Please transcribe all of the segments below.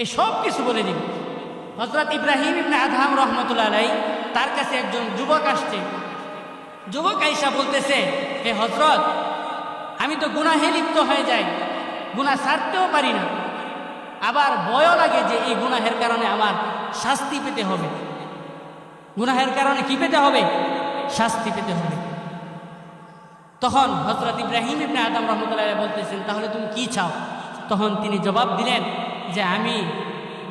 এই সব কিছু বলে দিবে। হজরত ইব্রাহিম ইবনে আদহাম রহমতুল্লাহ আলাই তার কাছে একজন যুবক আসছে। যুবক আইসা বলতেছে, হে হজরত আমি তো গুনাহে লিপ্ত হয়ে যাই, গুনাহ ছাড়তেও পারি না। আবার ভয়ও লাগে যে এই গুনাহের কারণে আমার শাস্তি পেতে হবে। গুনাহের কারণে কি পেতে হবে? শাস্তি পেতে হবে। তখন হজরত ইব্রাহিম ইবনে আদম রহমতুল্লাহ বলতেছেন, তাহলে তুমি কি চাও? তখন তিনি জবাব দিলেন যে আমি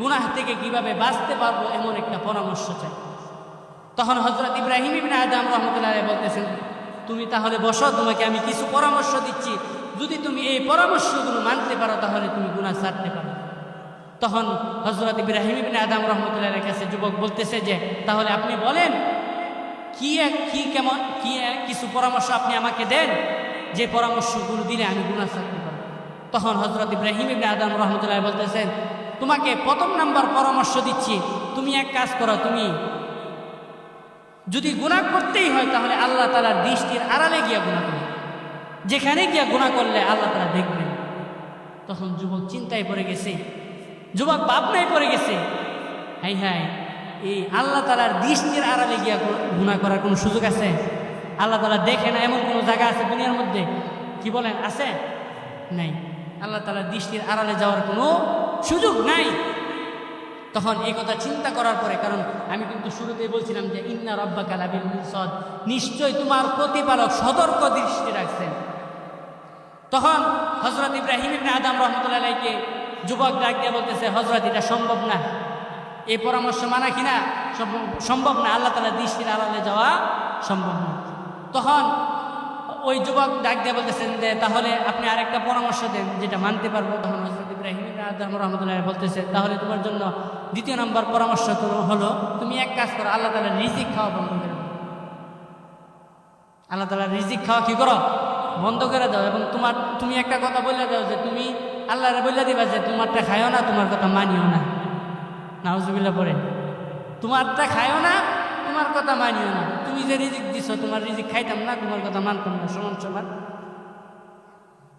গুনাহ থেকে কীভাবে বাঁচতে পারব এমন একটা পরামর্শ চাই। তখন হজরত ইব্রাহিম ইবনে আদম রহমতুল্লাহ বলতেছেন, তুমি তাহলে বসো, তোমাকে আমি কিছু পরামর্শ দিচ্ছি। যদি তুমি এই পরামর্শগুলো মানতে পারো, তাহলে তুমি গুনাহ ছাড়তে পারো। তখন হজরত ইব্রাহিম ইবনে আদম রহমতুল্লাহের কাছে যুবক বলতেছে যে, তাহলে আপনি বলেন, কি এক, কি কেমন, কি কিছু পরামর্শ আপনি আমাকে দেন? যে পরামর্শগুলো দিলে আমি গুনাহ ছাড়তে তখন হজরত ইব্রাহিম ইবনে আদম রহমতুল্লাহ বলতেছেন, তোমাকে প্রথম নাম্বার পরামর্শ দিচ্ছি, তুমি এক কাজ করো, তুমি যদি গুণা করতেই হয় তাহলে আল্লাহ তালার দৃষ্টির আড়ালে গিয়া গুণা করবে। যেখানে গিয়া গুণা করলে আল্লাহ তালা দেখবেন। তখন যুবক চিন্তায় পড়ে গেছে, যুবক ভাবনায় পড়ে গেছে, হাই হাই, এই আল্লাহ তালার দৃষ্টির আড়ালে গিয়া গুণা করার কোনো সুযোগ আছে? আল্লাহ তালা দেখে না এমন কোনো জায়গা আছে দুনিয়ার মধ্যে? কি বলেন, আছে? নাই। আল্লাহ তালার দৃষ্টির আড়ালে যাওয়ার কোনো সুযোগ নাই। তখন এই কথা চিন্তা করার পরে, কারণ আমি কিন্তু শুরুতেই বলছিলাম যে, ইন্না রব্বা কালাবিল মিরসদ। নিশ্চয় তোমার প্রতিপালক সতর্ক দৃষ্টি রাখছেন। তখন হজরত ইব্রাহিম আদম রহমতুল্লাহকে যুবক ডাক দিয়ে বলতেছে হজরত এটা সম্ভব না। এই পরামর্শ মানা কিনা সম্ভব না। আল্লাহ তালা দৃষ্টির আড়ালে যাওয়া সম্ভব না। তখন ওই যুবক ডাক দিয়ে বলতেছেন যে, তাহলে আপনি আরেকটা পরামর্শ দেন যেটা মানতে পারব। তখন হজরত ইব্রাহিম রহমতুল্লাহ বলতেছে, তাহলে তোমার জন্য দ্বিতীয় নম্বর পরামর্শ হলো, তুমি এক কাজ করো, আল্লাহ তালা রিজিক খাওয়া বন্ধ করে আল্লাহ তালা রিজিক খাওয়া কি করো? বন্ধ করে দাও এবং তোমার, তুমি একটা কথা বলে দাও যে, তুমি আল্লাহরে বলে দিবা যে, তোমারটা খায়ও না, তোমার কথা মানিও না। নাউজুবিল্লা পরে তোমারটা খায়ও না তোমার কথা মানিও না। তুমি যে রিজিক দিছ, তোমার রিজিক খাইতাম না, তোমার কথা মানতাম না, সমান সমান।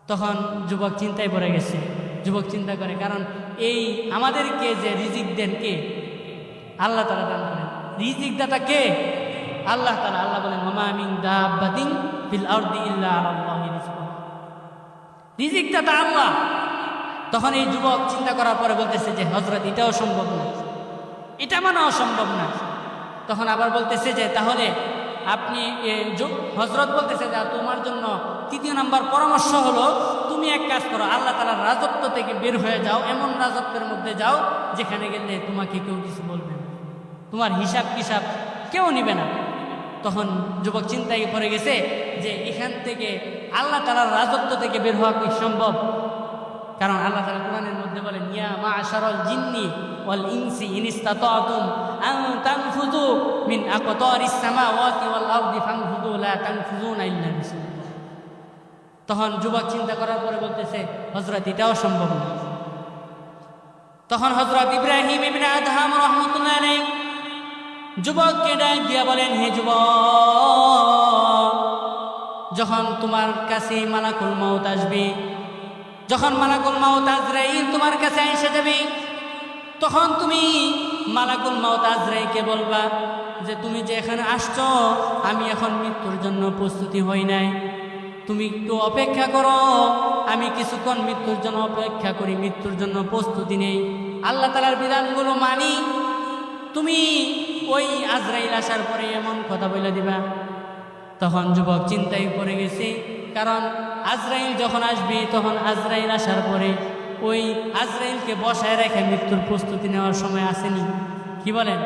তখন যুবক চিন্তায় পড়ে গেছে। যুবক চিন্তা করে, কারণ এই আমাদেরকে যে রিজিক দেন কে? আল্লাহ তালা দান করেন। রিজিক দাতা কে? আল্লাহ তালা আল্লাহ বলেন মামা মিন দাব্বাতিন ফিল আরদি ইল্লা রিজিক দাতা আল্লাহ। তখন এই যুবক চিন্তা করার পরে বলতেছে যে হজরত এটাও সম্ভব না। এটা মানাও অসম্ভব না। তখন আবার বলতেছে যে, তাহলে আপনি হজরত বলতেছে যে তোমার জন্য তৃতীয় নাম্বার পরামর্শ হলো, তুমি এক কাজ করো, আল্লাহ তালার রাজত্ব থেকে বের হয়ে যাও, এমন রাজত্বের মধ্যে যাও, যেখানে গেলে তোমাকে কেউ কিছু বলবে না। তোমার হিসাব কিসাব কেউ নিবে না। তখন যুবক চিন্তায় পড়ে গেছে যে, এখান থেকে আল্লাহ তালার রাজত্ব থেকে বের হওয়া কি সম্ভব? কারণ আল্লাহ তালা কোরআনের মধ্যে বলেন, ইয়া মা আশারল জিন্নি ওয়াল ইনসি ইন ইসতাতাতুম। তখন যুবক চিন্তা করার পরে বলতেছে, হযরত, এটাও সম্ভব না। তখন হযরত ইব্রাহিম যুবককে ডাক দিয়া বলেন, হে যুবক, যখন তোমার কাছে মালাকুল মউত আসবে, যখন মালাকুল মাউত আজরাইল তোমার কাছে এসে যাবে তখন তুমি মালাকুল মাউত আজরাইলকে বলবা যে তুমি যে এখানে আসছ, আমি এখন মৃত্যুর জন্য প্রস্তুতি হই নাই। তুমি একটু অপেক্ষা করো, আমি কিছুক্ষণ মৃত্যুর জন্য অপেক্ষা করি, মৃত্যুর জন্য প্রস্তুতি নেই। আল্লাহ তালার বিধানগুলো মানি। তুমি ওই আজরাইল আসার পরে এমন কথা বলে দিবা। তখন যুবক চিন্তায় পড়ে গেছে, কারণ আজরাইল যখন আসবে, তখন আজরাইল আসার পরে ওই আজরাইলকে বসায় রেখে মৃত্যুর প্রস্তুতি নেওয়ার সময় আসেনি। কি বলেন?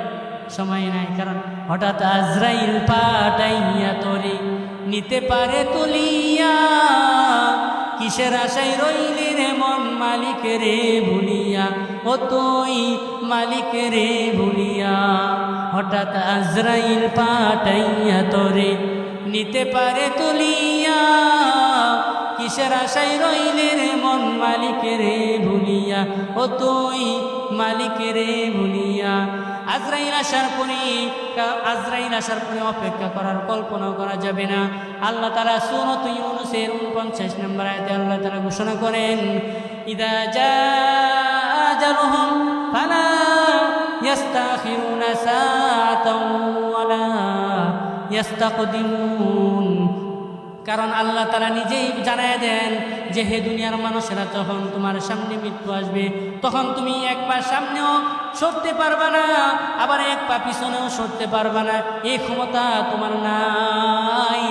সময় নাই, কারণ হঠাৎ আজরাইল পাটাইয়া তোরে, নিতে পারে তুলিয়া, কিসের আশাই রইলি রে মন মালিক রে ভুলিয়া? ও তুই মালিক রে ভুলিয়া। হঠাৎ আজরাইল পাটাইয়া তোরে, নিতে পারে তুলিয়া কিসের আশায় রইলে রে মন মালিক রে ভুলিয়া? ও তুই মালিক রে ভুলিয়া। আজরাইল আসার পরে আজরাইল আসার পরে অপেক্ষা করার কল্পনা করা যাবে না। আল্লাহ তালা সুনত ইউনুসের উনপঞ্চাশ নম্বর আয়তে আল্লাহ তালা ঘোষণা করেন, ইদা যা আজালুহুম ইয়াস্তাখিরুনা সাআতাও ওয়ালা ইয়াস্তাকদিমুন। কারণ আল্লাহ তারা নিজেই জানায় দেন যে হে দুনিয়ার মানুষেরা যখন তোমার সামনে মৃত্যু আসবে, তখন তুমি এক পা সামনেও সরতে পারবা না, আবার এক পা পিছনেও সরতে পারবা না। এই ক্ষমতা তোমার নাই।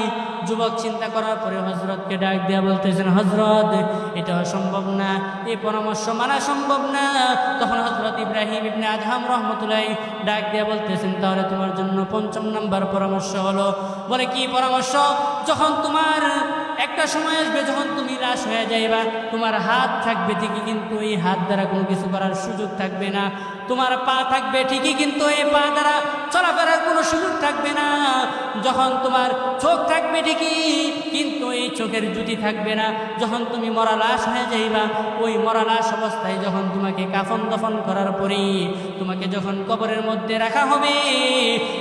যুবক চিন্তা করার পরে হজরতকে ডাক দেয়া বলতেছেন হজরত এটা সম্ভব না, এই পরামর্শ মানা সম্ভব না। তখন হজরত ইব্রাহিম ইবনে আজহাম রহমতুল্লাহ ডাক দেয়া বলতেছেন, তাহলে তোমার জন্য পঞ্চম নাম্বার পরামর্শ হলো। বলে, কি পরামর্শ? যখন তোমার একটা সময় আসবে যখন তুমি লাশ হয়ে যাইবা। তোমার হাত থাকবে ঠিকই কিন্তু এই হাত দ্বারা কোনো কিছু করার সুযোগ থাকবে না। তোমার পা থাকবে ঠিকই কিন্তু এই পা দ্বারা চলাফেরার কোনো সুযোগ থাকবে না। যখন তোমার চোখ থাকবে ঠিকই, কিন্তু এই চোখের জুতি থাকবে না। যখন তুমি মরা লাশ হয়ে যাইবা, ওই মরা লাশ অবস্থায় যখন তোমাকে কাফন দফন করার পরে তোমাকে যখন কবরের মধ্যে রাখা হবে,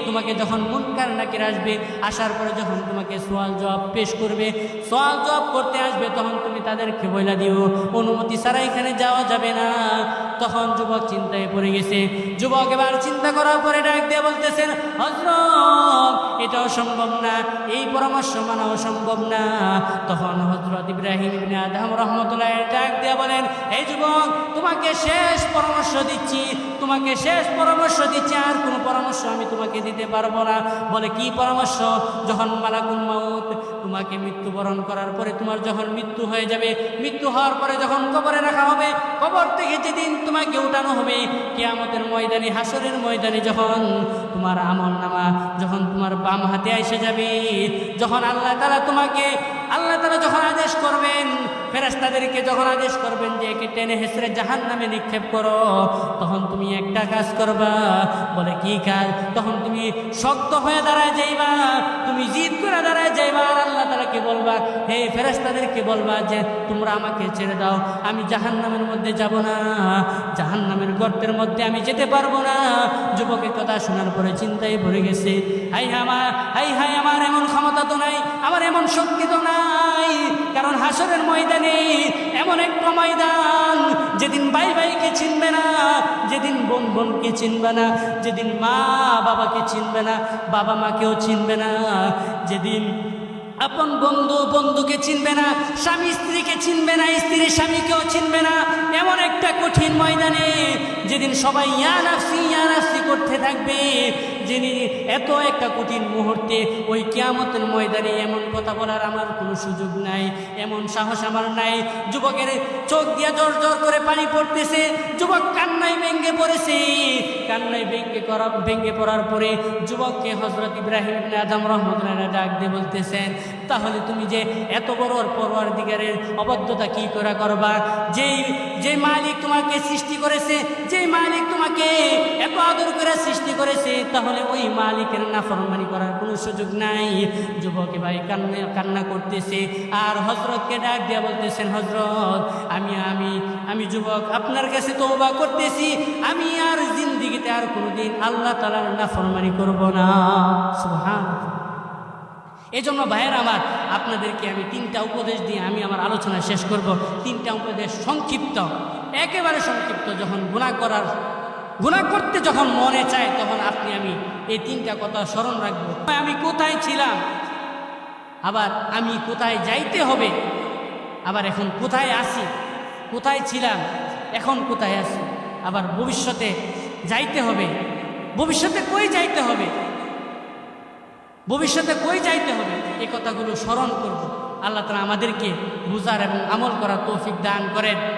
তোমাকে যখন মুনকার নাকির আসবে, আসার পরে যখন তোমাকে সোয়াল জবাব পেশ করবে সোয়াল জবাব করতে আসবে, তখন তুমি তাদেরকে বইলা দিও। অনুমতি ছাড়া এখানে যাওয়া যাবে না। তখন যুবক চিন্তায় পড়ে গেছে। যুবক এবার চিন্তা করার পরে ডাক দিয়ে বলতেছেন হজরত এটাও সম্ভব না। এই পরামর্শ মানাও সম্ভব না। তখন হজরত ইব্রাহিম আদম রহমতুল্লাহ ডাক দিয়ে বলেন, এই যুবক, তোমাকে শেষ পরামর্শ দিচ্ছি। তোমাকে শেষ পরামর্শ দিচ্ছি। আর কোনো পরামর্শ আমি তোমাকে দিতে পারব না। বলে, কি পরামর্শ? যখন মালাকুল মাউত। তোমাকে মৃত্যুবরণ করার পরে তোমার যখন মৃত্যু হয়ে যাবে, মৃত্যু হওয়ার পরে যখন কবরে রাখা হবে, কবর থেকে যেদিন তোমাকে উঠানো হবে, কেয়ামতের ময়দানে হাসরের ময়দানে যখন তোমার আমল নামা, যখন তোমার বাম হাতে এসে যাবে, যখন আল্লাহ তালা তোমাকে, আল্লাহ তালা যখন আদেশ করবেন ফেরেস্তাদেরকে যখন আদেশ করবেন যে একে টেনে হেসরে জাহান নামে নিক্ষেপ করো, তখন তুমি একটা কাজ করবা। বলে, কি কাজ? তখন তুমি শক্ত হয়ে দাঁড়ায় যাইবা, তুমি জিদ করে দাঁড়ায় যাইবা আর আল্লাহ তালাকে বলবা, হে ফেরেস্তাদেরকে বলবা যে তোমরা আমাকে ছেড়ে দাও, আমি জাহান নামের মধ্যে যাব না জাহান নামের গর্তের মধ্যে আমি যেতে পারব না। যুবকের কথা শোনার পরে চিন্তায় ভরে গেছে, হাই আমার হাই হাই, আমার এমন ক্ষমতা তো নাই, আমার এমন শক্তি তো নাই, কারণ হাসরের ময়দানে এমন একটা ময়দান, যেদিন ভাই ভাইকে চিনবে না, যেদিন বোন বোনকে চিনবে না, যেদিন মা বাবাকে চিনবে না, বাবা মাকেও চিনবে না, যেদিন আপন বন্ধু বন্ধুকে চিনবে না, স্বামী স্ত্রীকে চিনবে না স্ত্রী স্বামীকেও চিনবে না, এমন একটা কঠিন ময়দানে, যেদিন সবাই ইয়ানাফসি ইয়ানাফসি করতে থাকবে। যিনি এত একটা কঠিন মুহূর্তে ওই কিয়ামতের ময়দানে এমন কথা বলার আমার কোনো সুযোগ নাই, এমন সাহস আমার নাই। যুবকের চোখ দিয়ে জোর জোর করে পানি পড়তেছে, যুবক কান্নায় ভেঙ্গে পড়েছে। কান্নায় ভেঙ্গে করা ভেঙ্গে পড়ার পরে যুবককে হজরত ইব্রাহিম আদম রহমতুল্লাহ ডাক দিয়ে বলতেছেন, তাহলে তুমি যে এত বড় পরোয়ার দিগারের অবদ্ধতা কি করা করবা? যেই যে মালিক তোমাকে সৃষ্টি করেছে যে মালিক তোমাকে এত আদর করে সৃষ্টি করেছে, তাহলে ওই মালিকের নাফরমানি করার কোনো সুযোগ নাই। যুবকে ভাই কান্না কান্না করতেছে, আর হজরতকে ডাক দিয়া বলতেছেন হজরত আমি আমি আমি যুবক, আপনার কাছে তৌবা করতেছি, আমি আর জিন্দিগিতে আর কোনোদিন আল্লাহ তালার নাফরমানি করব না। সুবহান এই জন্য ভাইয়ের আমার, আপনাদেরকে আমি তিনটা উপদেশ দিয়ে আমি আমার আলোচনা শেষ করব। তিনটা উপদেশ সংক্ষিপ্ত, একেবারে সংক্ষিপ্ত, যখন গুণা করার গুণা করতে যখন মনে চায়, তখন আপনি আমি এই তিনটা কথা স্মরণ রাখব। আমি কোথায় ছিলাম? আবার আমি কোথায় যাইতে হবে? আবার এখন কোথায় আসি কোথায় ছিলাম? এখন কোথায় আছি? আবার ভবিষ্যতে যাইতে হবে? ভবিষ্যতে কই যাইতে হবে? ভবিষ্যতে কই যাইতে হবে? এই কথাগুলো স্মরণ করব। আল্লাহ তালা আমাদেরকে বুঝার এবং আমল করার তৌফিক দান করেন।